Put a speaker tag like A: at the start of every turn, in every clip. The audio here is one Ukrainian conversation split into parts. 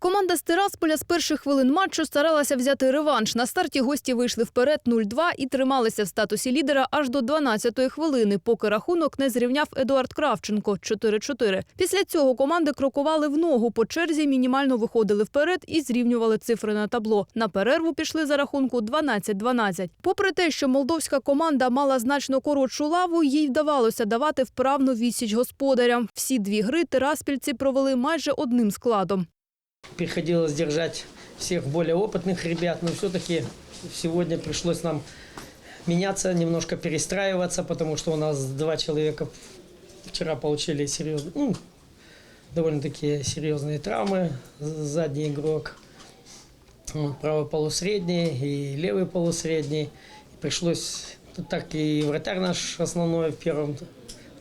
A: Команда з Тирасполя з перших хвилин матчу старалася взяти реванш. На старті гості вийшли вперед 0-2 і трималися в статусі лідера аж до 12-ї хвилини, поки рахунок не зрівняв Едуард Кравченко 4-4. Після цього команди крокували в ногу по черзі, мінімально виходили вперед і зрівнювали цифри на табло. На перерву пішли за рахунку 12-12. Попри те, що молдовська команда мала значно коротшу лаву, їй вдавалося давати вправну відсіч господарям. Всі дві гри тираспільці провели майже одним складом.
B: Приходилось держать всех более опытных ребят, но все-таки сегодня пришлось нам меняться, немножко перестраиваться, потому что у нас два человека вчера получили серьезные, ну, довольно-таки серьезные травмы. Задний игрок, правый полусредний и левый полусредний. Пришлось, тут так и вратарь наш основной в первом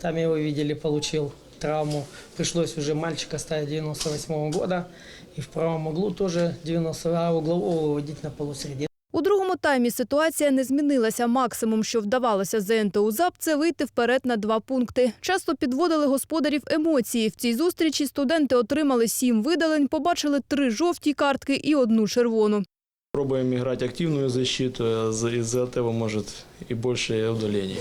B: там его видели, получил травму. Пришлось уже мальчика ставить 98 года. И в правом углу тоже 90, а углового выводить на полусреде.
A: У другому таймі ситуація не змінилася. Максимум, що вдавалося ЗНТУ ЗАП, це вийти вперед на два пункти. Часто підводили господарів емоції. В цій зустрічі студенти отримали сім видалень, побачили три жовті картки і одну червону.
C: Пробуем играть активную защиту, из-за этого может и больше удалений.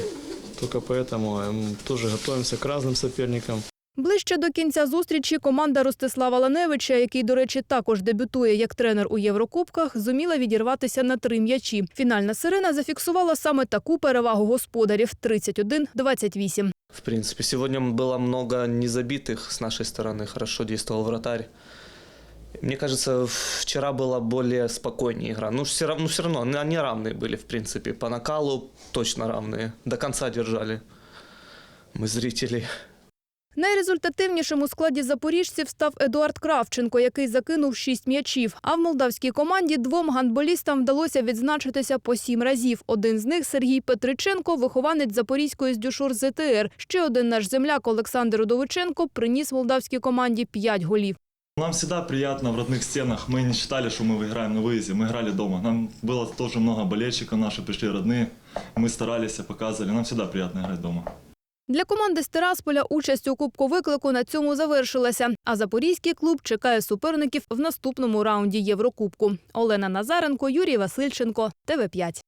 C: Только поэтому эм, тоже готовимся к разным соперникам.
A: Ближче до кінця зустрічі команда Ростислава Ланевича, який, до речі, також дебютує як тренер у Єврокубках, зуміла відірватися на три м'ячі. Фінальна сирена зафіксувала саме таку перевагу господарів – 31-28.
D: В принципе, сегодня было много незабитых с нашей стороны, хорошо действовал вратарь. Мне кажется, вчера была более спокойнее игра. Ну, все равно, ну, все равно они они равные были, в принципе. По накалу точно равные. До конца держали. Мы зрители.
A: Найрезультативнішим у складі запоріжців став Едуард Кравченко, який закинув шість м'ячів. А в молдавській команді двом гандболістам вдалося відзначитися по сім разів. Один з них Сергій Петриченко, вихованець Запорізької з Дюшур ЗТР. Ще один наш земляк Олександр Удовиченко приніс молдавській команді п'ять голів.
E: Нам всегда приятно в родных стенах. Мы не считали, что мы выиграем на выезде. Мы играли дома. Нам было тоже много болельщиков, наши пришли родные. Мы старались, показывали. Нам всегда приятно играть дома.
A: Для команди з Тирасполя участь у Кубку виклику на цьому завершилася. А запорізький клуб чекає суперників в наступному раунді Єврокубку. Олена Назаренко, Юрій Васильченко, ТВ5.